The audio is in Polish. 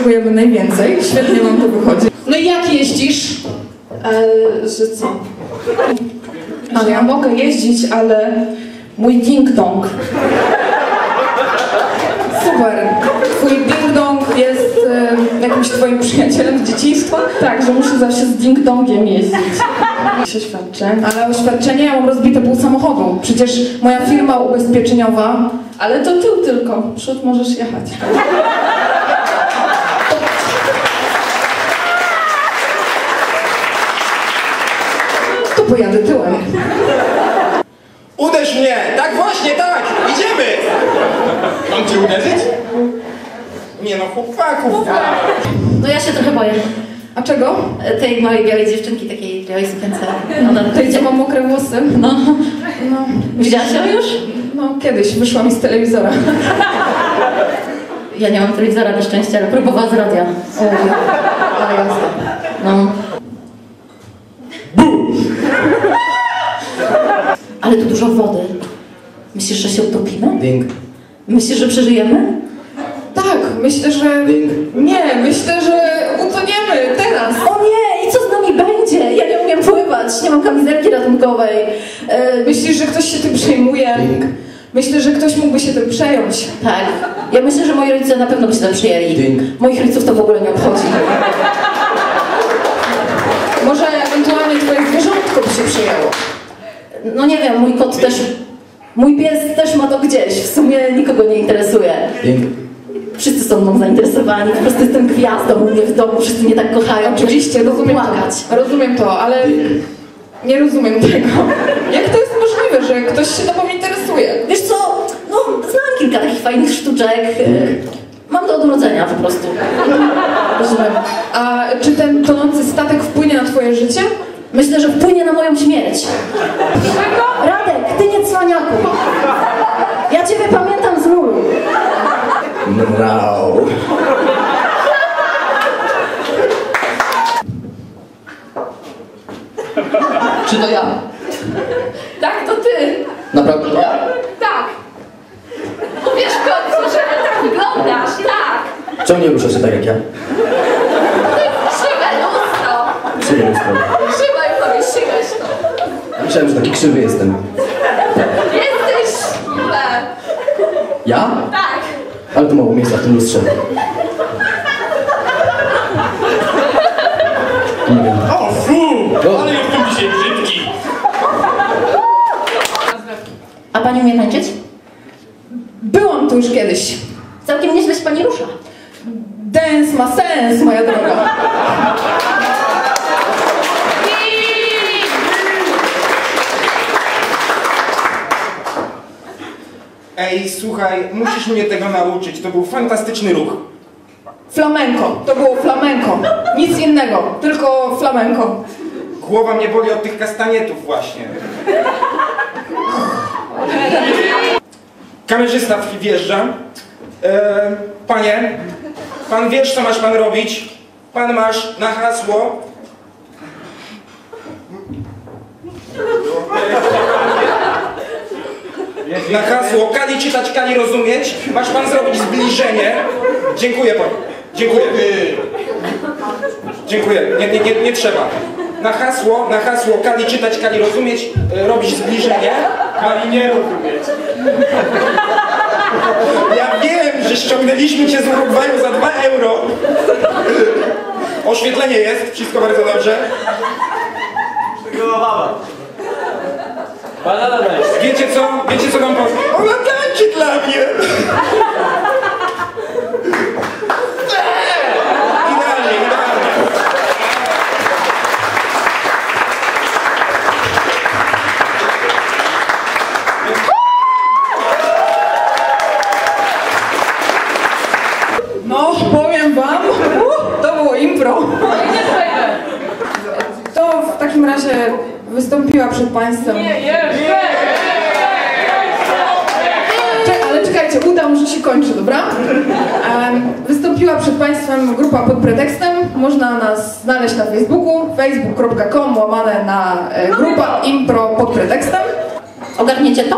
oczekujemy najwięcej. Świetnie wam to wychodzi. No i jak jeździsz? E, że co? Ale ja mogę jeździć, ale mój ding-dong. Super. Twój ding-dong jest e, jakimś twoim przyjacielem z dzieciństwa? Tak, że muszę zawsze z ding-dongiem jeździć. się świadczę. Ale oświadczenie, ja mam rozbity pół samochodu. Przecież moja firma ubezpieczeniowa... Ale to tył tylko, przód możesz jechać. Pojadę tyłem. Uderz mnie! Tak właśnie, tak! Idziemy! Mam cię uderzyć? Nie no, chłopaków! No ja się trochę boję. A czego? Tej małej białej dziewczynki, takiej białej sukience. Ona Tej, co ma mokre włosy? No. No, Widziałaś ją już? no kiedyś wyszła mi z telewizora. Ja nie mam telewizora na szczęście, ale próbowała z radia. O, ale jasne. No. Ale tu dużo wody. Myślisz, że się utopimy? Ding. Myślisz, że przeżyjemy? Tak, myślę, że... Ding. Nie, myślę, że utoniemy teraz. O nie! I co z nami będzie? Ja nie umiem pływać, nie mam kamizelki ratunkowej. E, Myślisz, że ktoś się tym przejmuje? Ding. Myślę, że ktoś mógłby się tym przejąć. tak. Ja myślę, że moi rodzice na pewno by się tym przyjęli. Ding. Moich rodziców to w ogóle nie obchodzi. Może ewentualnie twoje zwierzątko by się przyjęło. No nie wiem, mój kot też... Mój pies też ma to gdzieś. W sumie nikogo nie interesuje. Wszyscy są mną zainteresowani. Po prostu jestem gwiazdą u mnie w domu. Wszyscy mnie tak kochają. Oczywiście, rozumiem płakać. to. Rozumiem to, ale nie rozumiem tego. Jak to jest możliwe, że ktoś się tobą interesuje? Wiesz co? No, znam kilka takich fajnych sztuczek. Mam to od urodzenia po prostu. Rozumiem. A czy ten tonący statek wpłynie na twoje życie? Myślę, że wpłynie na moją śmierć. Radek, ty nie cwaniaku. Ja ciebie pamiętam z Lulu. Mrał. Czy to ja? Tak, to ty! Naprawdę to ja? Tak! Uwierz w końcu, że tak wyglądasz, tak! Czemu nie ruszasz się tak jak ja? Krzywe lustro! Krzywy jestem. Krzywe i powiesiłeś to! Myślałem, że taki krzywy jestem. Jesteś... E, Ja? Ale to mało miejsca w tym lustrze. Nie wiem. O fu! O. Ale jestem dzisiaj brzydki! A pani umie tańczyć? Byłam tu już kiedyś. Całkiem nieźle się pani rusza. Dance ma sens, moja droga. Ej, słuchaj, musisz mnie tego nauczyć. To był fantastyczny ruch. Flamenko. To było flamenko. Nic innego, tylko flamenko. Głowa mnie boli od tych kastanietów właśnie. Kamerzysta wjeżdża. E, panie, pan wiesz, co masz pan robić? Pan masz na hasło... Na hasło Kali czytać, Kali rozumieć. Masz pan zrobić zbliżenie. Dziękuję pan. Dziękuję. Dziękuję. Nie, nie, nie, nie trzeba. Na hasło, na hasło Kali czytać, Kali rozumieć, e, robić zbliżenie. Kali nie rozumieć. Ja wiem, że ściągnęliśmy cię z Urugwaju za 2 euro. Oświetlenie jest, wszystko bardzo dobrze. Wiecie co? Wiecie co wam powiem? Ona tańczy dla mnie! Idealnie, idealnie. No, powiem wam, uh, to było impro. To w takim razie wystąpiła przed państwem. Czek- ale czekajcie, uda może się kończy, dobra? Wystąpiła przed państwem grupa pod pretekstem. Można nas znaleźć na Facebooku, facebook.com łamane na e, grupa impro pod pretekstem. Ogarniecie to?